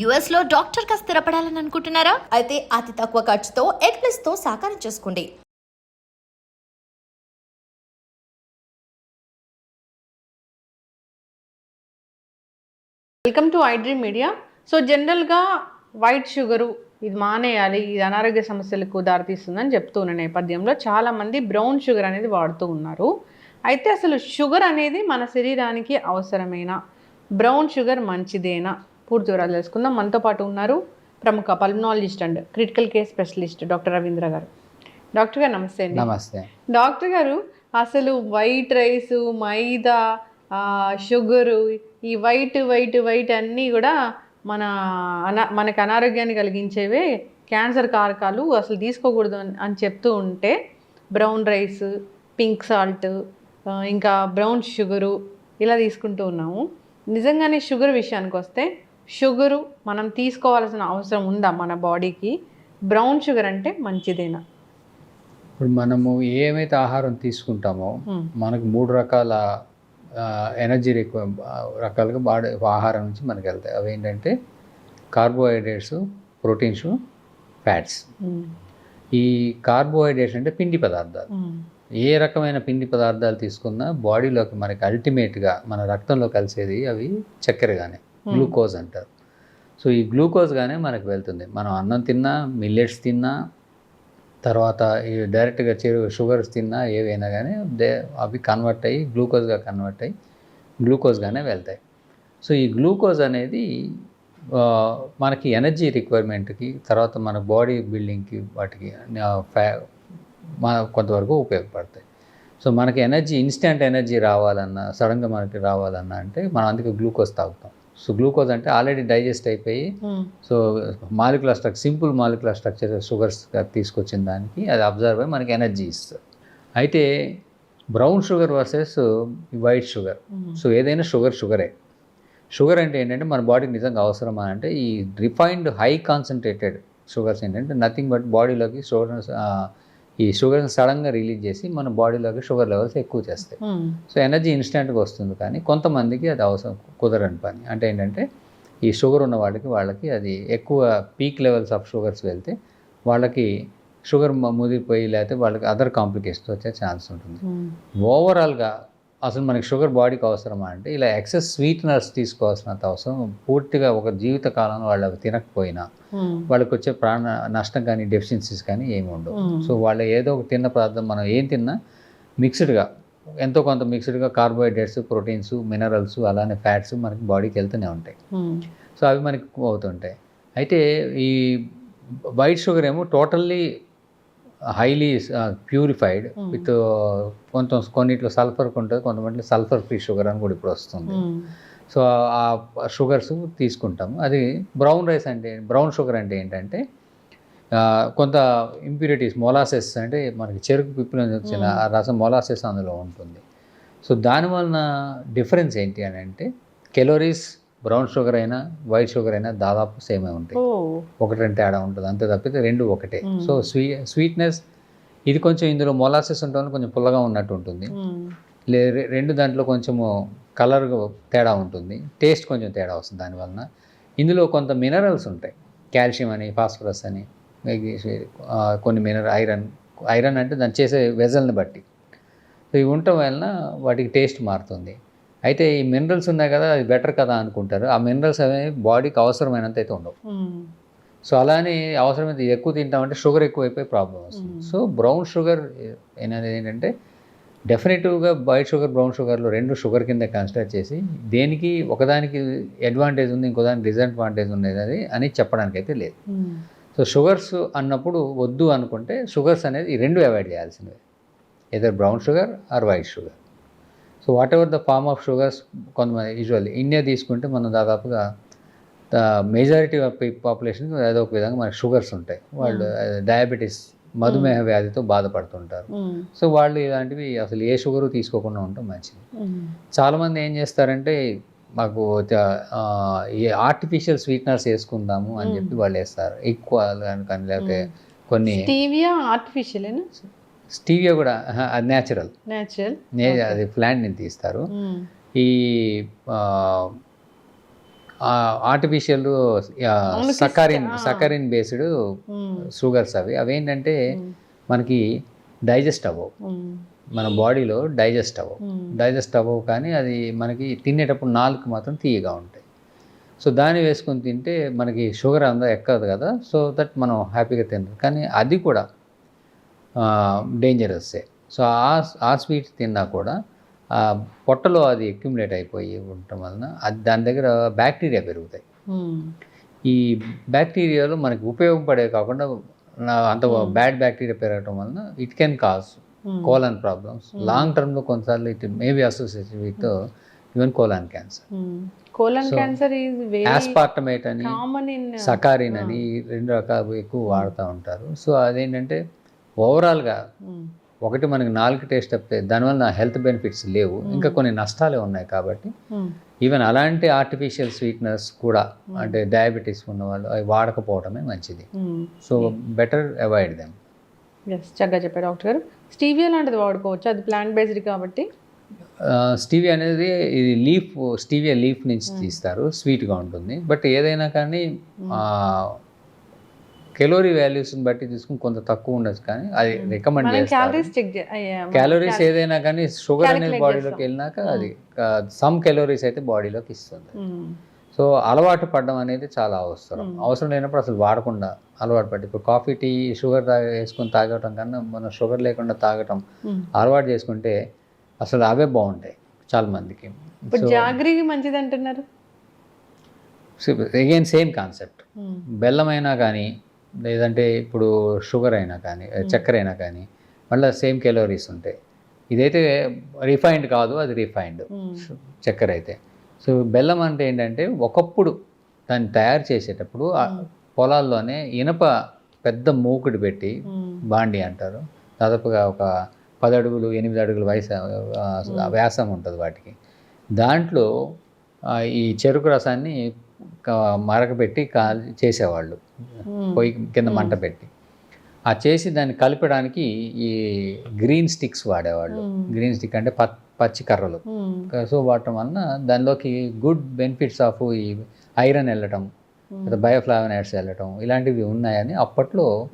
యుఎస్లో డాక్టర్గా స్థిరపడాలని అనుకుంటున్నారా? అయితే అతి తక్కువ ఖర్చుతో ఎగ్ ప్లస్తో సాకారం చేసుకోండి. Welcome to iDream media so జనరల్గా వైట్ షుగరు ఇది మానేయాలి ఇది అనారోగ్య సమస్యలకు దారితీస్తుందని చెప్తూ ఉన్న నేపథ్యంలో చాలామంది బ్రౌన్ షుగర్ అనేది వాడుతూ ఉన్నారు. అయితే అసలు షుగర్ అనేది మన శరీరానికి అవసరమైన? బ్రౌన్ షుగర్ మంచిదేనా? పూర్తి వివరాలు తెలుసుకుందాం. మనతో పాటు ఉన్నారు ప్రముఖ pulmonologist and critical care specialist doctor Ravindra గారు. డాక్టర్ గారు నమస్తే అండి. నమస్తే. డాక్టర్ గారు అసలు వైట్ రైస్ మైదా షుగరు ఈ వైట్ వైట్ వైట్ అన్నీ కూడా మన అనా మనకు అనారోగ్యాన్ని కలిగించేవే క్యాన్సర్ కారకాలు అసలు తీసుకోకూడదు అని- అని చెప్తూ ఉంటే బ్రౌన్ రైస్ పింక్ సాల్ట్ ఇంకా బ్రౌన్ షుగరు ఇలా తీసుకుంటూ ఉన్నాము. నిజంగానే షుగర్ విషయానికి వస్తే షుగరు మనం తీసుకోవాల్సిన అవసరం ఉందా మన బాడీకి బ్రౌన్ షుగర్ అంటే మంచిదేనా ఇప్పుడు మనము ఏమైతే ఆహారం తీసుకుంటామో. మనకు మూడు రకాల ఎనర్జీ రిక్వ రకాలుగా బాడీ ఆహారం నుంచి మనకు వెళ్తాయి అవి ఏంటంటే కార్బోహైడ్రేట్స్ ప్రోటీన్స్ ఫ్యాట్స్. ఈ కార్బోహైడ్రేట్స్ అంటే పిండి పదార్థాలు. ఏ రకమైన పిండి పదార్థాలు తీసుకున్నా బాడీలోకి మనకి అల్టిమేట్గా మన రక్తంలో కలిసేది అవి చక్కెరగానే Hmm. గ్లూకోజ్ అంటారు. సో ఈ గ్లూకోజ్గానే మనకు వెళ్తుంది. మనం అన్నం తిన్నా మిల్లెట్స్ తిన్నా తర్వాత ఈ డైరెక్ట్గా చెరు షుగర్స్ తిన్నా ఏవైనా కానీ దే అవి కన్వర్ట్ అయ్యి గ్లూకోజ్గా కన్వర్ట్ అయ్యి గ్లూకోజ్గానే వెళ్తాయి. సో ఈ గ్లూకోజ్ అనేది మనకి ఎనర్జీ రిక్వైర్మెంట్కి తర్వాత మన బాడీ బిల్డింగ్కి వాటికి ఫ్యా మన కొంతవరకు ఉపయోగపడతాయి. సో మనకి ఎనర్జీ ఇన్స్టెంట్ ఎనర్జీ రావాలన్నా సడన్గా మనకి రావాలన్నా అంటే మనం అందుకే గ్లూకోజ్ తాగుతాం. సో గ్లూకోజ్ అంటే ఆల్రెడీ డైజెస్ట్ అయిపోయి మ్మ్. So molecular structure simple molecular structure sugars తీసుకొచ్చిన దానికి అది అబ్జర్వ్ అయ్యి మనకి ఎనర్జీ ఇస్తుంది అయితే brown sugar versus white sugar hmm. So ఏదైనా షుగర్ షుగరే షుగర్ అంటే ఏంటంటే మన బాడీకి నిజంగా అవసరమా అంటే ఈ రిఫైన్డ్ హై కాన్సన్ట్రేటెడ్ షుగర్స్ ఏంటంటే నథింగ్ బట్ బాడీలోకి షుగర్ ఈ షుగర్ని సడన్గా రిలీజ్ చేసి మన బాడీలోకి షుగర్ లెవెల్స్ ఎక్కువ చేస్తాయి మ్మ్. సో ఎనర్జీ ఇన్స్టెంట్గా వస్తుంది కానీ కొంతమందికి అది అవసరం కుదరని పని అంటే ఏంటంటే ఈ షుగర్ ఉన్న వాళ్ళకి వాళ్ళకి అది ఎక్కువ పీక్ లెవెల్స్ ఆఫ్ షుగర్స్ వెళ్తే వాళ్ళకి షుగర్ ముదిరిపోయి లేకపోతే వాళ్ళకి అదర్ కాంప్లికేషన్స్ వచ్చే ఛాన్స్ ఉంటుంది. ఓవరాల్గా అసలు మనకి షుగర్ బాడీకి అవసరమా అంటే ఇలా ఎక్సెస్ స్వీట్నర్స్ తీసుకోవాల్సినంత అవసరం పూర్తిగా ఒక జీవిత కాలంలో వాళ్ళు అవి తినకపోయినా. వాళ్ళకి వచ్చే ప్రాణ నష్టం కానీ డెఫిషియన్సీస్ కానీ ఏమి ఉండవు. సో వాళ్ళు ఏదో ఒక తిన్న పదార్థం మనం ఏం తిన్నా మిక్స్డ్గా ఎంతో కొంత మిక్స్డ్గా కార్బోహైడ్రేట్స్ ప్రోటీన్స్ మినరల్స్ అలానే ఫ్యాట్స్ మనకి బాడీకి వెళ్తూనే ఉంటాయి. సో అవి మనకి అవుతుంటాయి అయితే ఈ వైట్ షుగర్ ఏమో టోటల్లీ హైలీ ప్యూరిఫైడ్. విత్ కొంత కొన్నిట్లో సల్ఫర్ ఉంటుంది కొంతమంది సల్ఫర్ ఫ్రీ షుగర్ అని కూడా ఇప్పుడు వస్తుంది. సో ఆ షుగర్స్ తీసుకుంటాము అది బ్రౌన్ రైస్ అంటే బ్రౌన్ షుగర్ అంటే ఏంటంటే కొంత ఇంప్యూరిటీస్ మొలాసెస్ అంటే మనకి చెరుకు పిప్పుల నుంచి వచ్చిన. ఆ రసం మొలాసెస్ అందులో ఉంటుంది సో దానివలన డిఫరెన్స్ ఏంటి అని అంటే కెలోరీస్ బ్రౌన్ షుగర్ అయినా వైట్ షుగర్ అయినా దాదాపు సేమే ఉంటాయి. ఒకటి రెండు తేడా ఉంటుంది అంతే తప్పితే రెండు ఒకటే. సో స్వీ స్వీట్నెస్ ఇది కొంచెం ఇందులో మొలాసెస్ ఉంటుంది కొంచెం పుల్లగా ఉన్నట్టు ఉంటుంది. లే రెండు దాంట్లో కొంచెము కలర్ తేడా ఉంటుంది. టేస్ట్ కొంచెం తేడా వస్తుంది దానివలన ఇందులో కొంత మినరల్స్ ఉంటాయి. కాల్షియం అని ఫాస్ఫరస్ అని కొన్ని మినరల్ ఐరన్ ఐరన్ అంటే దాన్ని చేసే వెజల్ని బట్టి. సో ఇవి ఉండటం వలన వాటికి టేస్ట్ మారుతుంది. అయితే ఈ మినరల్స్ ఉన్నాయి కదా అది బెటర్ కదా అనుకుంటారు ఆ మినరల్స్ అనేవి బాడీకి అవసరమైనంత అయితే ఉండవు. సో అలానే అవసరమైతే ఎక్కువ తింటామంటే షుగర్ ఎక్కువైపోయి ప్రాబ్లం వస్తుంది. సో బ్రౌన్ షుగర్ అనేది ఏంటంటే డెఫినెటివ్గా వైట్ షుగర్ బ్రౌన్ షుగర్లో రెండు షుగర్ కింద కన్సిడర్ చేసి దేనికి ఒకదానికి అడ్వాంటేజ్ ఉంది ఇంకోదానికి డిసడ్వాంటేజ్ ఉండేది అది అని చెప్పడానికి అయితే లేదు. సో షుగర్స్ అన్నప్పుడు వద్దు అనుకుంటే షుగర్స్ అనేది ఈ రెండు అవాయిడ్ చేయాల్సినవి either brown sugar or white sugar so whatever the form of sugars కొంతమంది యూజువల్లీ ఇండియా తీసుకుంటే మనం దాదాపుగా మెజారిటీ ఆఫ్ పాపులేషన్ ఏదో ఒక విధంగా మనకి షుగర్స్ ఉంటాయి. వాళ్ళు డయాబెటీస్ మధుమేహ వ్యాధితో బాధపడుతుంటారు. సో వాళ్ళు ఇలాంటివి అసలు ఏ షుగరు తీసుకోకుండా ఉండటం మంచిది. చాలామంది ఏం చేస్తారంటే మాకు ఈ ఆర్టిఫిషియల్ స్వీట్నర్స్ వేసుకుందాము అని చెప్పి వాళ్ళు వేస్తారు. ఎక్కువ కానీ లేకపోతే కొన్ని స్టీవియా ఆర్టిఫిషియల్ స్టీవియా కూడా అది న్యాచురల్ న్యాచురల్ అది ప్లాంట్ నుంచి తీస్తారు. ఈ artificial saccharin. Saccharin based sugars అవి. అవేంటంటే మనకి డైజెస్ట్ అవ్వవు. ఉమ్, మన బాడీలో డైజెస్ట్ అవ్వవు. డైజెస్ట్ అవ్వవు కానీ అది మనకి తినేటప్పుడు నాలుగు మాత్రం తీయగా ఉంటాయి. సో దాన్ని వేసుకొని తింటే మనకి షుగర్ అంతా ఎక్కదు కదా. సో దట్ మనం హ్యాపీగా తింటాం కానీ అది కూడా డేంజరస్సే సో ఆ ఆ స్వీట్స్ తిన్నా కూడా ఆ పొట్టలో అది అక్యుములేట్ అయిపోయి ఉండటం వలన అది దాని దగ్గర బ్యాక్టీరియా పెరుగుతాయి. ఉమ్, ఈ బ్యాక్టీరియాలో మనకి ఉపయోగపడే కాకుండా అంత బ్యాడ్ బ్యాక్టీరియా పెరగటం వలన it can cause colon problems long టర్మ్లో కొన్నిసార్లు it maybe associated with even colon cancer. Colon cancer is aspartame అని సకారిన్ అని రెండు రకాలు ఎక్కువ వాడుతూ ఉంటారు. సో అదేంటంటే ఓవరాల్గా ఒకటి మనకి నాలుగు టేస్ట్ తప్పితే దానివల్ల హెల్త్ బెనిఫిట్స్ లేవు. ఇంకా కొన్ని నష్టాలే ఉన్నాయి కాబట్టి ఈవెన్ అలాంటి ఆర్టిఫిషియల్ స్వీట్నెస్ కూడా అంటే డయాబెటీస్ ఉన్న వాళ్ళు అవి వాడకపోవడమే మంచిది. So better avoid them. Yes చక్కగా చెప్పారు డాక్టర్ గారు. స్టీవియా లాంటిది వాడుకోవచ్చు? అది ప్లాంట్ బేస్డ్ కాబట్టి? స్టీవియా అనేది ఇది లీఫ్ స్టీవియా లీఫ్ నుంచి తీస్తారు. స్వీట్గా ఉంటుంది. బట్ ఏదైనా కానీ కెలోరీ వాల్యూస్ని బట్టి తీసుకుని కొంత తక్కువ ఉండొచ్చు కానీ అది రికమెండ్ చేస్తారు. క్యాలరీస్ ఏదైనా కానీ షుగర్ అనేది బాడీలోకి. వెళ్ళినాక అది సమ్ క్యాలోరీస్ అయితే బాడీలోకి ఇస్తుంది. సో అలవాటు పడడం అనేది చాలా అవసరం. అవసరం లేనప్పుడు అసలు వాడకుండా అలవాటు పడి ఇప్పుడు కాఫీ టీ షుగర్ తాగ వేసుకొని తాగటం కన్నా మనం షుగర్ లేకుండా తాగటం అలవాటు చేసుకుంటే అసలు అవే బాగుంటాయి చాలా మందికి. జాగ్రీ మంచిది అంటున్నారు? అగైన్ సేమ్ కాన్సెప్ట్ బెల్లం అయినా కానీ లేదంటే ఇప్పుడు షుగర్ అయినా కానీ చక్కెర అయినా కానీ మళ్ళీ సేమ్ కెలోరీస్ ఉంటాయి. ఇదైతే రిఫైన్డ్ కాదు అది రిఫైన్డ్ చక్కెర అయితే. సో బెల్లం అంటే ఏంటంటే ఒకప్పుడు దాన్ని తయారు చేసేటప్పుడు పొలాల్లోనే ఇనప పెద్ద మూకుడు పెట్టి బాండి అంటారు. దాదాపుగా ఒక పది అడుగులు ఎనిమిది అడుగుల వయసు వ్యాసం ఉంటుంది వాటికి. దాంట్లో ఈ చెరుకు రసాన్ని మరకబెట్టి కాల్ చేసేవాళ్ళు. పొయ్యి కింద మంట పెట్టి. ఆ చేసి దాన్ని కలపడానికి ఈ గ్రీన్ స్టిక్స్ వాడేవాళ్ళు. గ్రీన్ స్టిక్ అంటే పచ్చి కర్రలు. సో వాడటం వలన దానిలోకి గుడ్ బెనిఫిట్స్ ఆఫ్ ఈ ఐరన్ వెళ్ళటం లేదా బయోఫ్లావనైడ్స్ వెళ్ళటం ఇలాంటివి ఉన్నాయని అప్పట్లో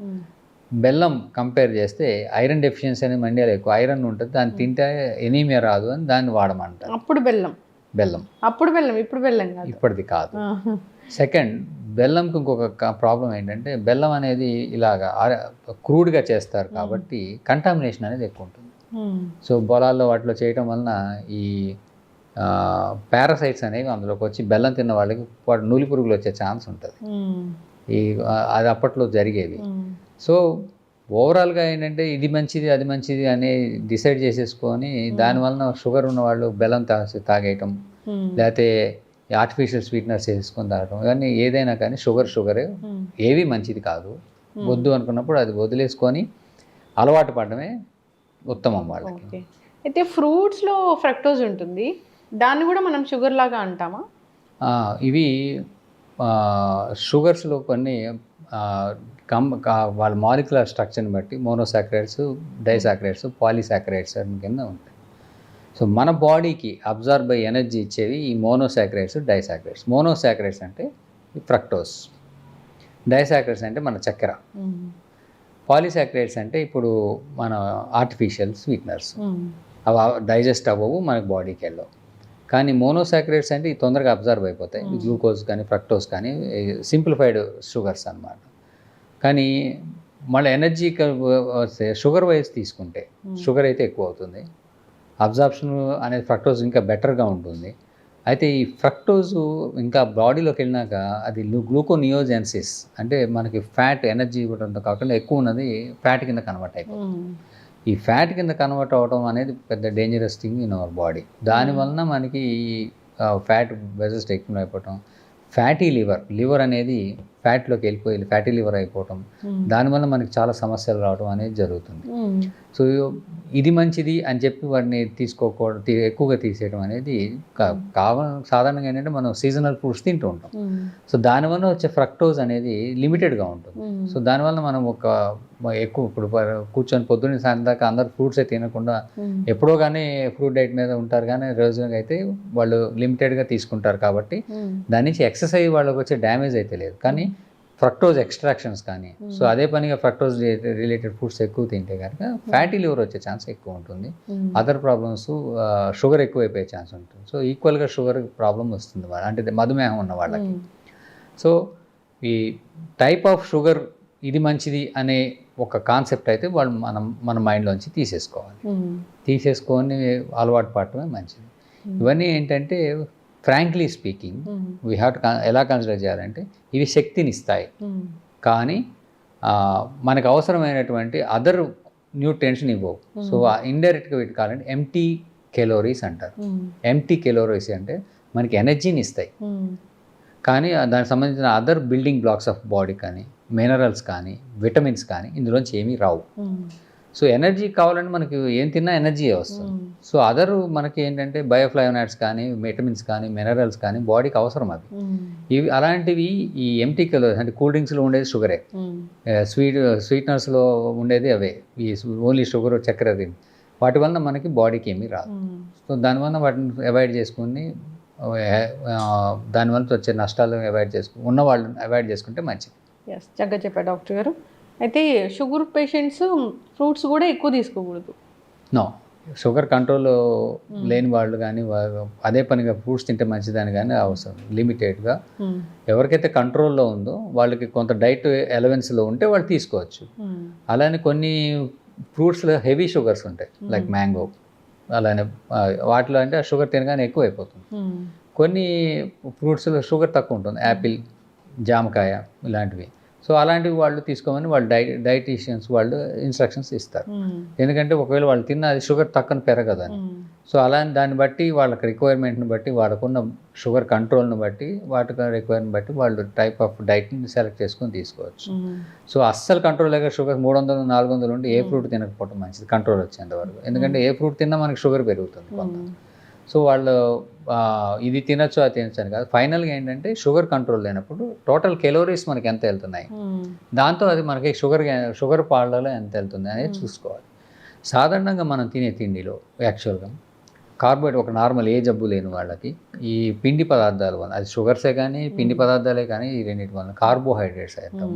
బెల్లం కంపేర్ చేస్తే ఐరన్ డెఫిషియన్సీ అనేది ఇండియాలో ఎక్కువ ఐరన్ ఉంటుంది. దాన్ని తింటే ఎనీమియా రాదు అని దాన్ని వాడమంటారు. అప్పుడు బెల్లం. బెల్లం. అప్పుడు బెల్లం ఇప్పుడు బెల్లం కాదు. ఇప్పటిది కాదు. సెకండ్ బెల్లంకి ఇంకొక ప్రాబ్లం ఏంటంటే బెల్లం అనేది ఇలాగా క్రూడ్గా చేస్తారు కాబట్టి కంటామినేషన్ అనేది ఎక్కువ ఉంటుంది. సో పొలాల్లో వాటిలో చేయటం వలన ఈ పారాసైట్స్ అనేవి అందులోకి వచ్చి బెల్లం తిన్న వాళ్ళకి వాటి నూలి పురుగులు వచ్చే ఛాన్స్ ఉంటుంది. ఈ అది అప్పట్లో జరిగేవి. సో ఓవరాల్గా ఏంటంటే ఇది మంచిది అది మంచిది అని డిసైడ్ చేసేసుకొని దానివలన షుగర్ ఉన్న వాళ్ళు బెల్లం తా తాగేయటం. లేకపోతే ఆర్టిఫిషియల్ స్వీట్నర్స్ వేసుకొని తాగటం ఇవన్నీ ఏదైనా కానీ షుగర్ షుగరే. ఏవి మంచిది కాదు. వద్దు అనుకున్నప్పుడు అది వదిలేసుకొని అలవాటు పడడమే ఉత్తమం వాళ్ళకి. అయితే ఫ్రూట్స్లో ఫ్రక్టోజ్ ఉంటుంది. దాన్ని కూడా మనం షుగర్ లాగా అంటామా? ఇవి షుగర్స్లో కొన్ని కమ్ వాళ్ళ మాలిక్యులర్ స్ట్రక్చర్ని బట్టి మోనోసాక్రైడ్స్ డైసాక్రైడ్స్ పాలీసాక్రైడ్స్ అని కింద ఉంటాయి. సో మన బాడీకి అబ్జర్వ్ అయ్యి ఎనర్జీ ఇచ్చేవి ఈ మోనోసాక్రైడ్స్ డైసాక్రైడ్స్. మోనోసాక్రైడ్స్ అంటే ఫ్రక్టోస్. డైసాక్రైడ్స్ అంటే మన చక్కెర. పాలీసాక్రైడ్స్ అంటే ఇప్పుడు మన ఆర్టిఫిషియల్ స్వీట్నర్స్. అవి డైజెస్ట్ అవ్వవు మనకి బాడీకి వెళ్ళవు కానీ మోనోసాక్రైడ్స్ అంటే ఇవి తొందరగా అబ్జర్వ్ అయిపోతాయి. గ్లూకోజ్ కానీ ఫ్రక్టోస్ కానీ సింప్లిఫైడ్ షుగర్స్ అన్నమాట. కానీ మళ్ళీ ఎనర్జీ షుగర్ వైజ్ తీసుకుంటే షుగర్ అయితే ఎక్కువ అవుతుంది. అబ్జార్ప్షన్ అనేది ఫ్రక్టోజ్ ఇంకా బెటర్గా ఉంటుంది. అయితే ఈ ఫ్రక్టోజ్ ఇంకా బాడీలోకి వెళ్ళినాక అది గ్లూకోనియోజెన్సిస్ అంటే మనకి ఫ్యాట్ ఎనర్జీ ఇవ్వడంతో కాకుండా ఎక్కువ ఉన్నది ఫ్యాట్ కింద కన్వర్ట్ అయిపోతుంది. ఈ ఫ్యాట్ కింద కన్వర్ట్ అవ్వడం అనేది పెద్ద dangerous thing in our body. దాని వలన మనకి ఈ ఫ్యాట్ వెజెస్ట్ ఎక్కువ అయిపోవటం ఫ్యాటీ లివర్ లివర్ అనేది ఫ్యాట్లోకి వెళ్ళిపోయి ఫ్యాటీ లివర్ అయిపోవటం. దానివల్ల మనకి చాలా సమస్యలు రావడం అనేది జరుగుతుంది. సో ఇది మంచిది అని చెప్పి వాటిని తీసుకోకూడదు ఎక్కువగా తీసేయడం అనేది కావ సాధారణంగా ఏంటంటే మనం సీజనల్ ఫ్రూట్స్ తింటూ ఉంటాం. సో దానివల్ల వచ్చే ఫ్రక్టోజ్ అనేది లిమిటెడ్గా ఉంటుంది. సో దానివల్ల మనం ఒక ఎక్కువ ఇప్పుడు కూర్చొని పొద్దున్న సాయంత్రం దాకా అందరు ఫ్రూట్సే తినకుండా ఎప్పుడో కానీ ఫ్రూట్ డైట్ మీద ఉంటారు కానీ రోజుగా అయితే వాళ్ళు లిమిటెడ్గా తీసుకుంటారు కాబట్టి దాని నుంచి ఎక్సర్సైజ్ వాళ్ళకి వచ్చే డ్యామేజ్ అయితే లేదు. కానీ ఫ్రక్టోజ్ ఎక్స్ట్రాక్షన్స్ కానీ. సో అదే పనిగా ఫ్రక్టోజ్ రిలేటెడ్ ఫుడ్స్ ఎక్కువ తింటే కనుక ఫ్యాటీ లివర్ వచ్చే ఛాన్స్ ఎక్కువ ఉంటుంది. అదర్ ప్రాబ్లమ్స్ షుగర్ ఎక్కువైపోయే ఛాన్స్ ఉంటుంది. సో ఈక్వల్గా షుగర్ ప్రాబ్లం వస్తుంది వాళ్ళ అంటే మధుమేహం ఉన్న వాళ్ళకి. సో ఈ టైప్ ఆఫ్ షుగర్ ఇది మంచిది అనే ఒక కాన్సెప్ట్ అయితే వాళ్ళు మనం మన మైండ్లోంచి తీసేసుకోవాలి. తీసేసుకొని అలవాటు పడటమే మంచిది. ఇవన్నీ ఏంటంటే ఫ్రాంక్లీ స్పీకింగ్ వీ హ్యావ్ ఎలా కన్సిడర్ చేయాలంటే ఇవి శక్తిని ఇస్తాయి కానీ మనకు అవసరమైనటువంటి అదర్ న్యూట్రియంట్స్ని ఇవ్వవు. సో ఇండైరెక్ట్గా వీటి కావాలంటే ఎంటీ కెలోరీస్ అంటారు. ఎంటీ కెలోరీస్ అంటే మనకి ఎనర్జీని ఇస్తాయి కానీ ఆ దానికి సంబంధించిన other building blocks of body కానీ మినరల్స్ కానీ విటమిన్స్ కానీ ఇందులోంచి ఏమీ రావు. సో ఎనర్జీ కావాలంటే మనకి ఏం తిన్నా ఎనర్జీ వస్తుంది. సో అదర్ మనకి ఏంటంటే బయోఫ్లైనాట్స్ కానీ విటమిన్స్ కానీ మినరల్స్ కానీ బాడీకి అవసరం అవి ఇవి అలాంటివి ఈ ఎంటీ కెలోరీస్ అంటే కూల్ డ్రింక్స్లో ఉండేది షుగరే. స్వీట్ స్వీట్నర్స్లో ఉండేది అవే. ఈ ఓన్లీ షుగర్ చక్కెర తిని. వాటి వలన మనకి బాడీకి ఏమీ రాదు. సో దానివల్ల వాటిని అవాయిడ్ చేసుకుని దానివల్ల వచ్చే నష్టాలు అవాయిడ్ చేసుకు ఉన్న వాళ్ళని అవాయిడ్ చేసుకుంటే మంచిది. చక్కగా చెప్పారు డాక్టర్ గారు. అయితే షుగర్ పేషెంట్స్ ఫ్రూట్స్ కూడా ఎక్కువ తీసుకోకూడదు. నో. షుగర్ కంట్రోల్ లేని వాళ్ళు కానీ అదే పనిగా ఫ్రూట్స్ తింటే మంచిదని కానీ అవసరం. లిమిటెడ్గా ఎవరికైతే కంట్రోల్లో ఉందో వాళ్ళకి కొంత డైట్ ఎలవెన్స్లో ఉంటే వాళ్ళు తీసుకోవచ్చు. అలానే కొన్ని ఫ్రూట్స్లో హెవీ షుగర్స్ ఉంటాయి లైక్ మ్యాంగో. అలానే వాటిలో అంటే ఆ షుగర్ తినగానే ఎక్కువ అయిపోతుంది కొన్ని ఫ్రూట్స్లో షుగర్ తక్కువ ఉంటుంది యాపిల్ జామకాయ ఇలాంటివి. సో అలాంటివి వాళ్ళు తీసుకోమని వాళ్ళు డై డైటీషియన్స్ వాళ్ళు ఇన్స్ట్రక్షన్స్ ఇస్తారు. ఎందుకంటే ఒకవేళ వాళ్ళు తిన్న అది షుగర్ తక్కువ పెరగదని. సో అలా దాన్ని బట్టి వాళ్ళకి రిక్వైర్మెంట్ని బట్టి వాళ్ళకున్న షుగర్ కంట్రోల్ని బట్టి వాటి రిక్వైర్మెంట్ బట్టి వాళ్ళు టైప్ ఆఫ్ డైట్ని సెలెక్ట్ చేసుకొని తీసుకోవచ్చు. సో అస్సలు కంట్రోల్ లేక షుగర్ మూడు వందలు నాలుగు వందలు ఉంటే ఏ ఫ్రూట్ తినకపోవడం మంచిది కంట్రోల్ వచ్చేంత వరకు. ఎందుకంటే ఏ ఫ్రూట్ తిన్నా మనకి షుగర్ పెరుగుతుంది కొంత. సో వాళ్ళు ఇది తినొచ్చు అది తినొచ్చు అని కాదు. ఫైనల్గా ఏంటంటే షుగర్ కంట్రోల్ లేనప్పుడు టోటల్ కెలోరీస్ మనకి ఎంత వెళ్తున్నాయి? దాంతో అది మనకి షుగర్ షుగర్ పాలలో ఎంత వెళ్తుంది అనేది చూసుకోవాలి. సాధారణంగా మనం తినే తిండిలో యాక్చువల్గా కార్బోహైడ్రేట్ ఒక నార్మల్ ఏ జబ్బు లేని వాళ్ళకి ఈ పిండి పదార్థాల వల్ల అది షుగర్సే కానీ పిండి పదార్థాలే కానీ ఈ రెండింటి వల్ల కార్బోహైడ్రేట్స్ అయితే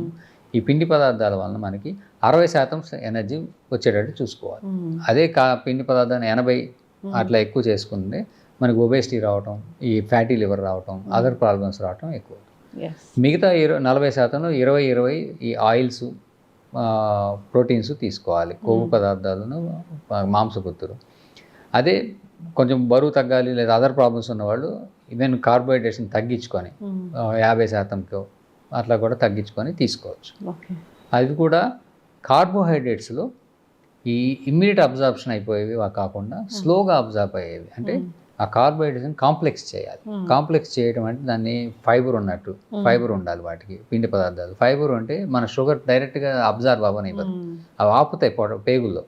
ఈ పిండి పదార్థాల వల్ల మనకి అరవై శాతం ఎనర్జీ వచ్చేటట్టు చూసుకోవాలి. అదే కా పిండి పదార్థాన్ని ఎనభై అట్లా ఎక్కువ చేసుకుంటే మనకి ఒబేసిటీ రావటం ఈ ఫ్యాటీ లివర్ రావటం అదర్ ప్రాబ్లమ్స్ రావటం ఎక్కువ. మిగతా ఇరవై నలభై శాతంలో ఇరవై ఇరవై ఈ ఆయిల్స్ ప్రోటీన్స్ తీసుకోవాలి. కొవ్వు పదార్థాలను మాంసపుత్తులు. అదే కొంచెం బరువు తగ్గాలి లేదా అదర్ ప్రాబ్లమ్స్ ఉన్నవాళ్ళు ఈవెన్ కార్బోహైడ్రేట్స్ని తగ్గించుకొని ఆ, యాభై శాతంకో అట్లా కూడా తగ్గించుకొని తీసుకోవచ్చు. అది కూడా కార్బోహైడ్రేట్స్లో ఈ ఇమ్మీడియట్ అబ్జార్ప్షన్ అయిపోయేవి కాకుండా స్లోగా అబ్జార్బ్ అయ్యేవి. అంటే ఆ కార్బోహైడ్రేట్స్ని కాంప్లెక్స్ చేయాలి. కాంప్లెక్స్ చేయడం అంటే దాన్ని ఫైబర్ ఉన్నట్టు. ఫైబర్ ఉండాలి వాటికి పిండి పదార్థాలు. ఫైబర్ అంటే మన షుగర్ డైరెక్ట్గా అబ్జార్బ్ అవ్వనివ్వదు. అవి ఆపుతాయి పొడ పేగుల్లో.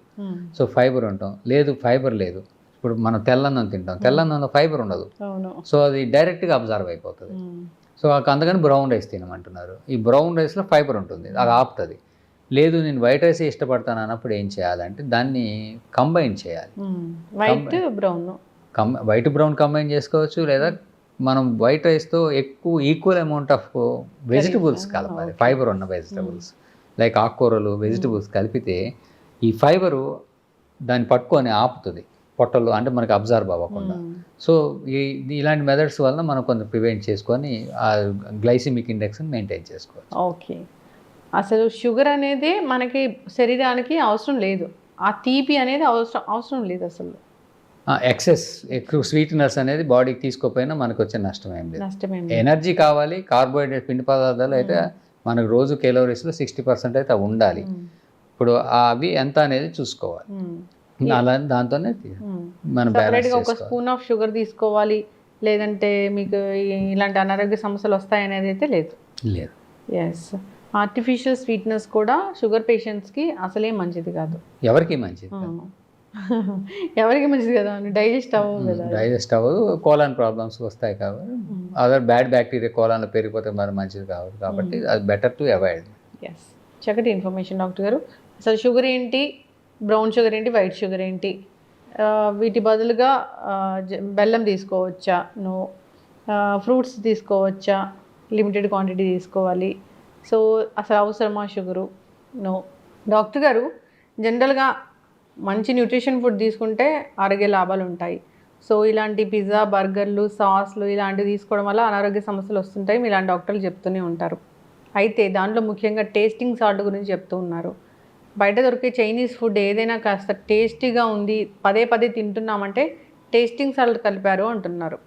సో ఫైబర్ ఉంటాం. లేదు ఫైబర్ లేదు. ఇప్పుడు మనం తెల్లన్నం తింటాం. తెల్లన్నంలో ఫైబర్ ఉండదు. సో అది డైరెక్ట్గా అబ్జర్వ్ అయిపోతుంది. సో అందుకని బ్రౌన్ రైస్ తినమంటున్నారు. ఈ బ్రౌన్ రైస్లో ఫైబర్ ఉంటుంది. అది ఆపుతుంది. లేదు నేను వైట్ రైస్ ఇష్టపడతాను అన్నప్పుడు ఏం చేయాలంటే దాన్ని కంబైన్ చేయాలి. White brown cum white brown combine చేసుకోవచ్చు లేదా మనం వైట్ రైస్తో ఎక్కువ ఈక్వల్ అమౌంట్ ఆఫ్ వెజిటబుల్స్ కలపాలి. ఫైబర్ ఉన్న వెజిటబుల్స్ లైక్ ఆకుకూరలు వెజిటబుల్స్ కలిపితే ఈ ఫైబరు దాన్ని పట్టుకొని ఆపుతుంది. పొట్టలు అంటే మనకి అబ్జర్వ్ అవ్వకుండా. సో ఈ ఇలాంటి మెథడ్స్ వల్ల మనం కొంచెం ప్రివెంట్ చేసుకొని ఆ గ్లైసిమిక్ ఇండెక్స్ని మెయింటైన్ చేసుకోవచ్చు. ఓకే. అసలు షుగర్ అనేది మనకి శరీరానికి అవసరం లేదు. ఆ తీపి అనేది అవసరం అవసరం లేదు అసలు. ఎక్సెస్ ఎక్కువ స్వీట్నెస్ అనేది బాడీకి తీసుకోకపోయినా మనకు వచ్చే నష్టం ఏం లేదు. ఎనర్జీ కావాలి కార్బోహైడ్రేట్ పిండి పదార్థాలు అయితే మనకు రోజు కేలోరీస్లో సిక్స్టీ పర్సెంట్ అయితే ఉండాలి. ఇప్పుడు అవి ఎంత అనేది చూసుకోవాలి. అలా దాంతోనే మనం బ్యాలెన్స్ ఒక స్పూన్ ఆఫ్ షుగర్ తీసుకోవాలి లేదంటే మీకు ఇలాంటి అనారోగ్య సమస్యలు వస్తాయనేది అయితే లేదు. లేదు. ఎస్ ఆర్టిఫిషియల్ స్వీట్నెస్ కూడా షుగర్ పేషెంట్స్కి అసలే మంచిది కాదు. ఎవరికి మంచిది ఎవరికి మంచిది కదా? డైజెస్ట్ అవ్వదు కదా. డైజెస్ట్ అవ్వదు కోలాన్ ప్రాబ్లమ్స్ వస్తాయి కాబట్టి. అదర్ బ్యాడ్ బ్యాక్టీరియా కోలాన్లో పెరిగిపోతే మరి మంచిది కాదు కాబట్టి అది బెటర్ టు అవాయిడ్ ఎస్ చక్కటి ఇన్ఫర్మేషన్ డాక్టర్ గారు. అసలు షుగర్ ఏంటి? బ్రౌన్ షుగర్ ఏంటి? వైట్ షుగర్ ఏంటి? వీటి బదులుగా బెల్లం తీసుకోవచ్చా నో ఫ్రూట్స్ తీసుకోవచ్చా? లిమిటెడ్ క్వాంటిటీ తీసుకోవాలి. సో అసలు అవసరమా షుగరు? నో డాక్టర్ గారు జనరల్గా మంచి న్యూట్రిషన్ ఫుడ్ తీసుకుంటే ఆరోగ్య లాభాలు ఉంటాయి. సో ఇలాంటి పిజ్జా బర్గర్లు సాస్లు ఇలాంటివి తీసుకోవడం వల్ల అనారోగ్య సమస్యలు వస్తుంటాయి. ఇలాంటి డాక్టర్లు చెప్తూనే ఉంటారు. అయితే దాంట్లో ముఖ్యంగా టేస్టింగ్ సాల్ట్ గురించి చెప్తూ ఉన్నారు. బయట దొరికే చైనీస్ ఫుడ్ ఏదైనా కాస్త టేస్టీగా ఉంది పదే పదే తింటున్నామంటే టేస్టింగ్ సాల్ట్ కలిపారు అంటున్నారు.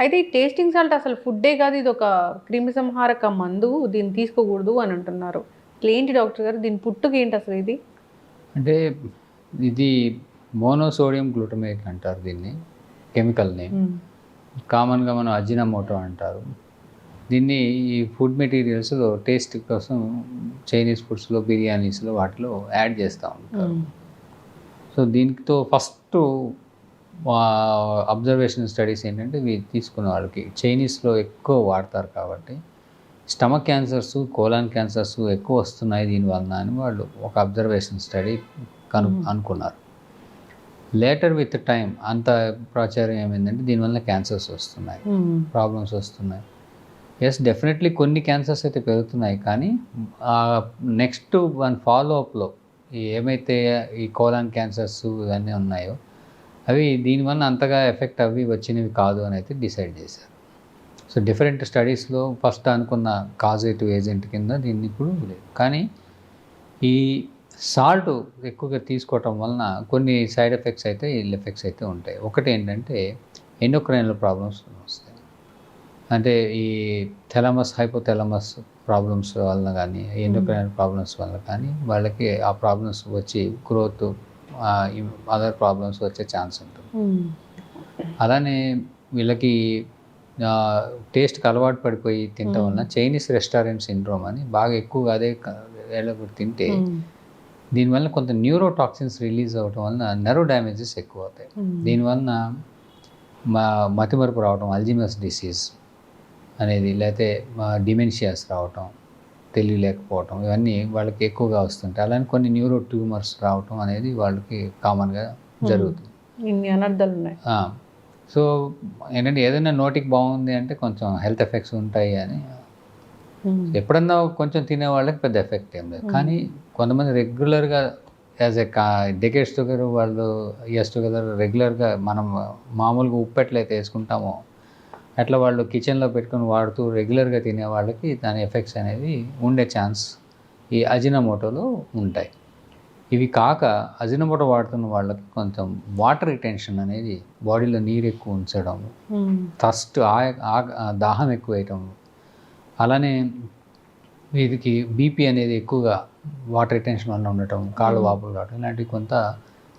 అయితే ఈ టేస్టింగ్ సాల్ట్ అసలు ఫుడ్డే కాదు ఇది ఒక క్రిమి సంహారక మందు దీన్ని తీసుకోకూడదు అని అంటున్నారు. ఏంటి డాక్టర్ గారు? దీని పుట్టుకేంటి అసలు ఇది? అంటే ఇది మోనోసోడియం గ్లూటమేట్ అంటారు దీన్ని కెమికల్ నేమ్. కామన్గా మనం అజినమోటో అంటారు. దీన్ని ఈ ఫుడ్ మెటీరియల్స్లో టేస్ట్ కోసం చైనీస్ ఫుడ్స్లో బిర్యానీస్లో వాటిలో యాడ్ చేస్తూ ఉంటారు. సో దీనితో ఫస్ట్ అబ్జర్వేషన్ స్టడీస్ ఏంటంటే ఇవి తీసుకున్న వాళ్ళకి. చైనీస్లో ఎక్కువ వాడతారు కాబట్టి స్టమక్ క్యాన్సర్స్ కోలాన్ క్యాన్సర్స్ ఎక్కువ వస్తున్నాయి దీనివలన అని వాళ్ళు ఒక అబ్జర్వేషన్ స్టడీ కను అనుకున్నారు. లేటర్ విత్ టైం అంత ప్రాచుర్యం ఏమైందంటే దీనివల్ల క్యాన్సర్స్ వస్తున్నాయి. ప్రాబ్లమ్స్ వస్తున్నాయి. ఎస్ డెఫినెట్లీ కొన్ని క్యాన్సర్స్ అయితే పెరుగుతున్నాయి కానీ నెక్స్ట్ వన్ ఫాలో అప్లో ఏమైతే ఈ కోలాన్ క్యాన్సర్స్ ఇవన్నీ ఉన్నాయో అవి దీనివల్ల అంతగా ఎఫెక్ట్ అవి వచ్చినవి కాదు అని అయితే డిసైడ్ చేశారు. సో డిఫరెంట్ స్టడీస్లో ఫస్ట్ అనుకున్న కాజేటివ్ ఏజెంట్ కింద దీన్ని ఇప్పుడు లేదు. కానీ ఈ సాల్ట్ ఎక్కువగా తీసుకోవటం వలన కొన్ని సైడ్ ఎఫెక్ట్స్ అయితే ఇల్ ఎఫెక్ట్స్ అయితే ఉంటాయి. ఒకటి ఏంటంటే ఎండోక్రైనల్ ప్రాబ్లమ్స్ వస్తాయి. అంటే ఈ థెలమస్ హైపోథెలమస్ ప్రాబ్లమ్స్ వలన కానీ ఎండోక్రైనల్ ప్రాబ్లమ్స్ వల్ల కానీ వాళ్ళకి ఆ ప్రాబ్లమ్స్ వచ్చి గ్రోత్ అదర్ ప్రాబ్లమ్స్ వచ్చే ఛాన్స్ ఉంటుంది. అలానే వీళ్ళకి టేస్ట్కి అలవాటు పడిపోయి తినటం వలన చైనీస్ రెస్టారెంట్ సిండ్రోమ్ అని బాగా ఎక్కువగా అదే వేళప్పుడు తింటే దీనివల్ల కొంత న్యూరోటాక్సిన్స్ రిలీజ్ అవ్వటం వలన నెరో డ్యామేజెస్ ఎక్కువ అవుతాయి దీనివలన మా మతిమరుపు రావటం అల్జిమస్ డిసీజ్ అనేది లేకపోతే డిమెన్షియాస్ రావటం తెలియలేకపోవటం ఇవన్నీ వాళ్ళకి ఎక్కువగా వస్తుంటాయి. అలానే కొన్ని న్యూరో ట్యూమర్స్ రావటం అనేది వాళ్ళకి కామన్గా జరుగుతుంది. ఉన్నాయి. ఆ, సో ఏంటంటే ఏదైనా నోటికి బాగుంది అంటే కొంచెం హెల్త్ ఎఫెక్ట్స్ ఉంటాయి అని ఎప్పుడన్నా కొంచెం తినే వాళ్ళకి పెద్ద ఎఫెక్ట్ ఏం లేదు. కానీ కొంతమంది రెగ్యులర్గా యాజ్ ఎ కా డెకేట్స్ టుగెదర్ వాళ్ళు ఇయర్స్ టుగెదర్ రెగ్యులర్గా మనం మామూలుగా ఉప్పు ఎట్లయితే వేసుకుంటామో అట్లా వాళ్ళు కిచెన్లో పెట్టుకొని వాడుతూ రెగ్యులర్గా తినే వాళ్ళకి దాని ఎఫెక్ట్స్ అనేది ఉండే ఛాన్స్ ఈ అజినమోటోలో ఉంటాయి. ఇవి కాక అజినమోటో వాడుతున్న వాళ్ళకి కొంచెం వాటర్ రిటెన్షన్ అనేది బాడీలో నీరు ఎక్కువ ఉంచడం థస్ట్ దాహం ఎక్కువ వేయటం అలానే వీరికి బీపీ అనేది ఎక్కువగా వాటర్ రిటెన్షన్ వల్ల ఉండటం కాళ్ళు వాపులు రావడం ఇలాంటివి కొంత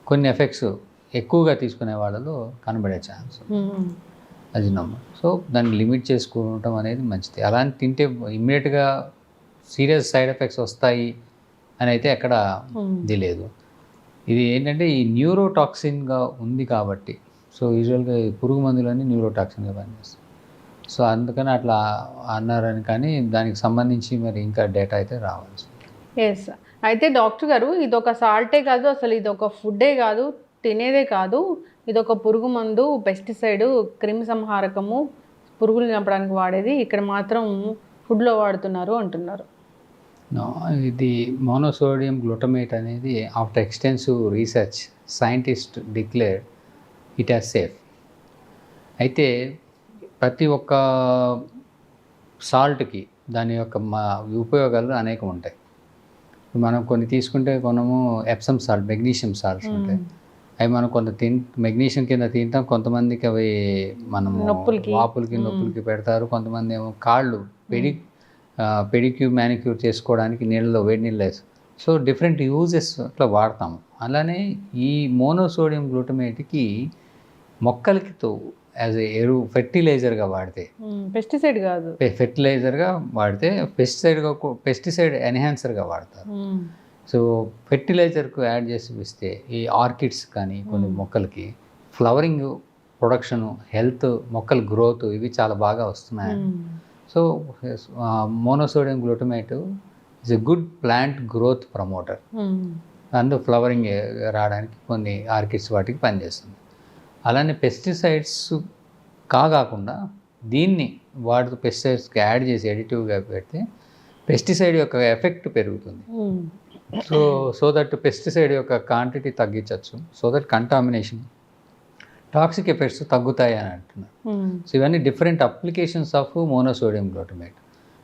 కొన్ని ఎఫెక్ట్స్ ఎక్కువగా తీసుకునే వాళ్ళలో కనబడే ఛాన్స్ అజినమ్మ సో దాన్ని లిమిట్ చేసుకోవటం అనేది మంచిది. అలాంటి తింటే ఇమ్మీడియట్గా సీరియస్ సైడ్ ఎఫెక్ట్స్ వస్తాయి అని అయితే ఎక్కడ ఇది లేదు. ఇది ఏంటంటే ఈ న్యూరోటాక్సిన్గా ఉంది కాబట్టి సో యూజువల్గా ఈ పురుగు మందులన్నీ న్యూరోటాక్సిన్గా పనిచేస్తాయి. సో అందుకని అట్లా అన్నారని కానీ దానికి సంబంధించి మరి ఇంకా డేటా అయితే రావాల్సి ఎస్ అయితే డాక్టర్ గారు ఇది ఒక సాల్టే కాదు అసలు ఇది ఒక ఫుడ్డే కాదు తినేదే కాదు. ఇది ఒక పురుగు మందు పెస్టిసైడ్ క్రిమి సంహారకము పురుగులు చంపడానికి వాడేది. ఇక్కడ మాత్రం ఫుడ్లో వాడుతున్నారు అంటున్నారు. ఇది మోనోసోడియం గ్లూటమేట్ అనేది after extensive research scientist declare it as safe. అయితే ప్రతి ఒక్క సాల్ట్కి దాని యొక్క మా ఉపయోగాలు అనేకం ఉంటాయి మనం కొన్ని తీసుకుంటే కొనము ఎప్సమ్ సాల్ట్ మెగ్నీషియం సాల్ట్స్ ఉంటాయి. అవి మనం కొంత తిన్ మెగ్నీషియం కింద తింటాం కొంతమందికి అవి మనం నొప్పులకి. వాపులకి నొప్పులకి పెడతారు కొంతమంది ఏమో కాళ్ళు పెడి పెడిక్యూర్ మ్యానిక్యూర్ చేసుకోవడానికి నీళ్ళలో వేడి నీళ్ళు వేసి సో డిఫరెంట్ యూజెస్ అట్లా వాడతాము. అలానే ఈ మోనోసోడియం గ్లూటమేట్కి మొక్కలకి తో యాజ్ ఎరువు ఫెర్టిలైజర్గా వాడితే. పెస్టిసైడ్ కాదు. ఫెర్టిలైజర్గా వాడితే పెస్టిసైడ్గా పెస్టిసైడ్ ఎన్హాన్సర్గా వాడతారు. సో ఫెర్టిలైజర్కు యాడ్ చేసి ఇస్తే ఈ ఆర్కిడ్స్ కానీ కొన్ని మొక్కలకి ఫ్లవరింగ్ ప్రొడక్షన్ హెల్త్ మొక్కల గ్రోత్ ఇవి చాలా బాగా వస్తున్నాయి. So monosodium glutamate is a good plant growth promoter. అందు ఫ్లవరింగ్ రావడానికి కొన్ని ఆర్కిడ్స్ వాటికి పనిచేస్తుంది. అలానే పెస్టిసైడ్స్ కాకుండా దీన్ని వాడుతూ పెస్టిసైడ్స్కి యాడ్ చేసి ఎడిటివ్గా పెడితే పెస్టిసైడ్ యొక్క ఎఫెక్ట్ పెరుగుతుంది. సో సో దట్ పెస్టిసైడ్ యొక్క క్వాంటిటీ తగ్గించవచ్చు so that contamination toxic effects తగ్గుతాయి అని అంటున్నారు. సో ఇవన్నీ different applications of monosodium glutamate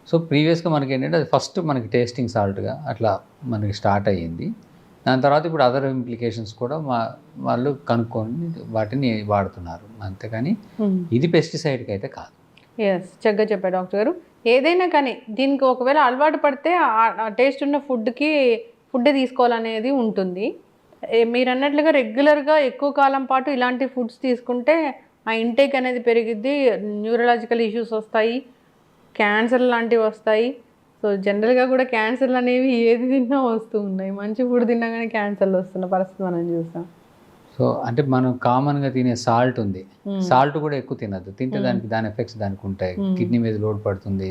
so ప్రీవియస్గా మనకి ఏంటంటే అది ఫస్ట్ మనకి టేస్టింగ్ సాల్ట్గా అట్లా మనకి స్టార్ట్ అయ్యింది. దాని తర్వాత ఇప్పుడు అదర్ ఇంప్లికేషన్స్ కూడా మా వాళ్ళు కనుక్కొని వాటిని వాడుతున్నారు. అంతేకాని మ్మ్. ఇది పెస్టిసైడ్కి అయితే కాదు. ఎస్ చక్కగా చెప్పారు డాక్టర్ గారు. ఏదైనా కానీ దీనికి ఒకవేళ అలవాటు పడితే ఆ టేస్ట్ ఉన్న ఫుడ్కి ఫుడ్ తీసుకోవాలనేది ఉంటుంది. మీరు అన్నట్లుగా రెగ్యులర్గా ఎక్కువ కాలం పాటు ఇలాంటి ఫుడ్స్ తీసుకుంటే ఆ ఇంటేక్ అనేది పెరిగిద్ది న్యూరలాజికల్ ఇష్యూస్ వస్తాయి క్యాన్సర్ లాంటివి వస్తాయి. సో జనరల్గా కూడా క్యాన్సర్లు అనేవి ఏది తిన్నా వస్తూ ఉన్నాయి. మంచి ఫుడ్ తిన్నా కానీ క్యాన్సర్లు వస్తున్న పరిస్థితి మనం చూస్తాం సో అంటే మనం కామన్గా తినే సాల్ట్ ఉంది. సాల్ట్ కూడా ఎక్కువ తినద్దు. తింటే దానికి దాని ఎఫెక్ట్స్ దానికి ఉంటాయి. కిడ్నీ మీద లోడ్ పడుతుంది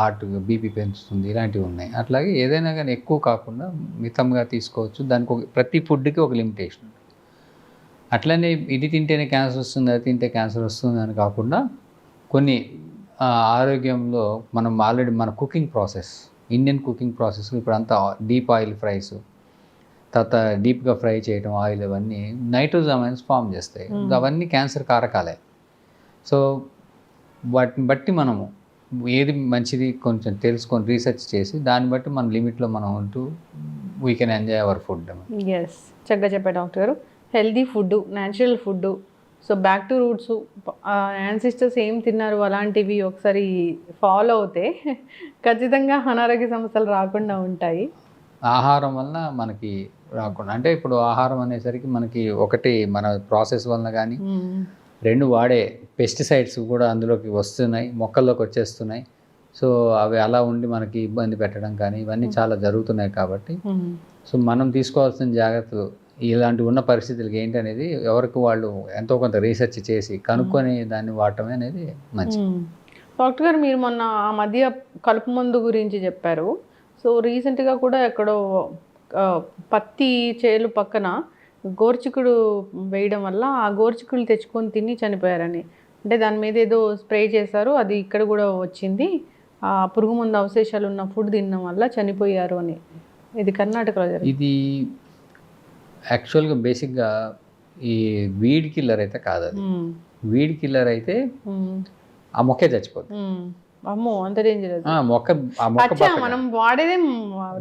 హార్ట్ బీపీ పెంచుతుంది ఇలాంటివి ఉన్నాయి. అట్లాగే ఏదైనా కానీ ఎక్కువ కాకుండా మితంగా తీసుకోవచ్చు. దానికి ఒక ప్రతి ఫుడ్కి ఒక లిమిటేషన్ అట్లనే ఇది తింటేనే క్యాన్సర్ వస్తుంది అది తింటే క్యాన్సర్ వస్తుంది అని కాకుండా కొన్ని ఆరోగ్యంలో మనం ఆల్రెడీ మన cooking process Indian cooking process ఇప్పుడు అంతా డీప్ ఆయిల్ ఫ్రైస్ తర్వాత డీప్గా ఫ్రై చేయడం ఆయిల్ అవన్నీ నైట్రోజామైన్స్ ఫామ్ చేస్తాయి. అవన్నీ క్యాన్సర్ కారకాలే. సో వాటిని బట్టి మనము ఏది మంచిది కొంచెం తెలుసుకొని రీసెర్చ్ చేసి దాన్ని బట్టి మన లిమిట్లో మనం ఉంటూ we can enjoy our food yes చక్కగా చెప్పారు డాక్టర్ గారు. Healthy food natural food so back to roots ancestors ఏం తిన్నారు అలాంటివి ఒకసారి ఫాలో అవుతే ఖచ్చితంగా అనారోగ్య సమస్యలు రాకుండా ఉంటాయి ఆహారం వలన మనకి రాకుండా అంటే ఇప్పుడు ఆహారం అనేసరికి మనకి ఒకటి మన ప్రాసెస్ వలన కానీ మ్మ్. రెండు వాడే పెస్టిసైడ్స్ కూడా అందులోకి వస్తున్నాయి మొక్కల్లోకి వచ్చేస్తున్నాయి సో అవి అలా ఉండి మనకి ఇబ్బంది పెట్టడం కానీ ఇవన్నీ చాలా జరుగుతున్నాయి కాబట్టి మ్మ్. సో మనం తీసుకోవాల్సిన జాగ్రత్తలు ఇలాంటి ఉన్న పరిస్థితులకి ఏంటి అనేది ఎవరికి వాళ్ళు ఎంతో కొంత రీసెర్చ్ చేసి కనుక్కొని దాన్ని వాడటమే అనేది మ్మ్. డాక్టర్ గారు మీరు మొన్న ఆ మధ్య కలుపు మందు గురించి చెప్పారు. సో రీసెంట్గా కూడా ఎక్కడో పత్తి చేలు పక్కన గోర్చికుడు వేయడం వల్ల ఆ గోర్చికులు తెచ్చుకొని తిని చనిపోయారని. అంటే దాని మీద ఏదో స్ప్రే చేశారు అది ఇక్కడ కూడా వచ్చింది. ఆ పురుగు మందు అవశేషాలు ఉన్న ఫుడ్ తినడం వల్ల చనిపోయారు అని. ఇది కర్ణాటకలో ఇది యాక్చువల్గా బేసిక్గా ఈ వీడ్ కిల్లర్ అయితే కాదు అది. వీడ్ కిల్లర్ అయితే. ఆ మొక్కే చచ్చిపోతుంది. అమ్మో అంత డేంజర్ మొక్క ఆ మొక్క. మనం వాడేదే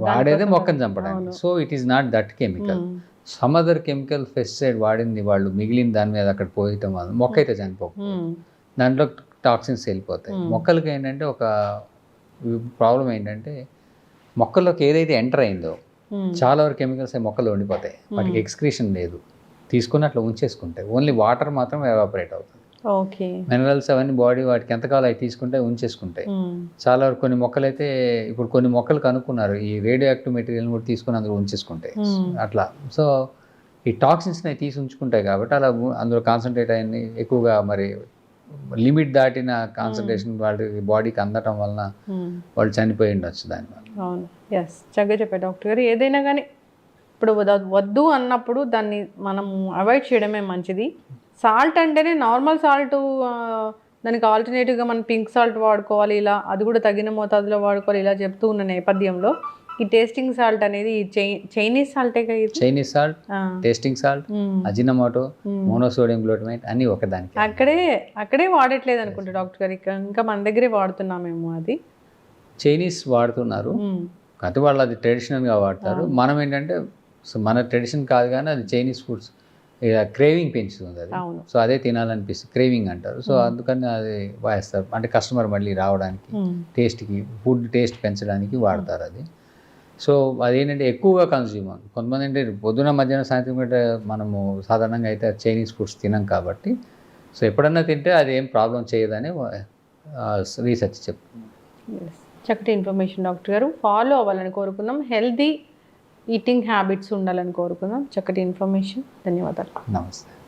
వాడేదే మొక్కను చంపడానికి. So it is not that chemical some other chemical pesticide వాడింది వాళ్ళు మిగిలిన దాని మీద అక్కడ పోయటం వల్ల మొక్క అయితే చనిపోక దాంట్లో టాక్సిన్స్ వెళ్ళిపోతాయి. మొక్కలకి ఏంటంటే ఒక ప్రాబ్లం ఏంటంటే మొక్కల్లోకి ఏదైతే ఎంటర్ అయిందో చాలా వరకు కెమికల్స్ మొక్కలు ఉండిపోతాయి. వాటికి ఎక్స్క్రీషన్ లేదు. తీసుకుని అట్లా ఉంచేసుకుంటాయి ఓన్లీ వాటర్ మాత్రం ఎవాపరేట్ అవుతుంది. ఓకే మినరల్స్ అవన్నీ బాడీ వాటికి ఎంతకాలం అవి తీసుకుంటే ఉంచేసుకుంటాయి చాలా వరకు కొన్ని మొక్కలైతే ఇప్పుడు కొన్ని మొక్కలు కనుక్కున్నారు. ఈ రేడియో యాక్టివ్ మెటీరియల్ కూడా తీసుకుని అందులో ఉంచేసుకుంటాయి Hmm. అట్లా. సో ఈ టాక్సిన్స్ని తీసి ఉంచుకుంటాయి కాబట్టి అలా అందులో కాన్సన్ట్రేట్ అయ్యి ఎక్కువగా మరి లిమిట్ దాటిన కాన్సన్ట్రేషన్ వాళ్ళ బాడీకి అందటం వలన వాళ్ళు చనిపోయి ఉండొచ్చు దానివల్ల. అవును. ఎస్ చక్కగా చెప్పారు డాక్టర్ గారు. ఏదైనా కానీ ఇప్పుడు వద- వద్దు అన్నప్పుడు దాన్ని మనం అవాయిడ్ చేయడమే మంచిది. సాల్ట్ అంటేనే నార్మల్ సాల్ట్ దానికి ఆల్టర్నేటివ్గా మనం పింక్ సాల్ట్ వాడుకోవాలి ఇలా అది కూడా తగిన మోతాదులో వాడుకోవాలి ఇలా చెప్తూ ఉన్న నేపథ్యంలో ఈ టేస్టింగ్ సాల్ట్ అనేది Chinese సాల్టే? Chinese salt. Tasting salt. Ajinomoto. Monosodium glutamate అన్నీ ఒకదానికి. అక్కడే అక్కడే వాడట్లేదు అనుకుంటా డాక్టర్ గారు. ఇక మన దగ్గరే వాడుతున్నామేమో అది. చైనీస్ వాడుతున్నారు. కాకపోతే వాళ్ళు అది ట్రెడిషనల్గా వాడతారు. మనం ఏంటంటే సో మన ట్రెడిషన్ కాదు కానీ అది చైనీస్ ఫుడ్స్ క్రేవింగ్ పెంచుతుంది అది. సో అదే తినాలనిపిస్తుంది. క్రేవింగ్ అంటారు. సో అందుకని అది వాయిస్తారు అంటే కస్టమర్ మళ్ళీ రావడానికి. టేస్ట్కి ఫుడ్ టేస్ట్ పెంచడానికి వాడతారు అది. సో అదేంటంటే ఎక్కువగా కన్జ్యూమ్ కొంతమంది అంటే పొద్దున మధ్యాహ్నం సాయంత్రం కూడా మనము సాధారణంగా అయితే చైనీస్ ఫుడ్స్ తినం కాబట్టి సో ఎప్పుడన్నా తింటే అది ఏం ప్రాబ్లం చేయదని రీసెర్చ్ చెప్. Yes. చక్కటి ఇన్ఫర్మేషన్ డాక్టర్ గారు. ఫాలో అవ్వాలని కోరుకుందాం. హెల్దీ ఈటింగ్ హ్యాబిట్స్ ఉండాలని కోరుకుందాం. చక్కటి ఇన్ఫర్మేషన్ ధన్యవాదాలు. నమస్తే.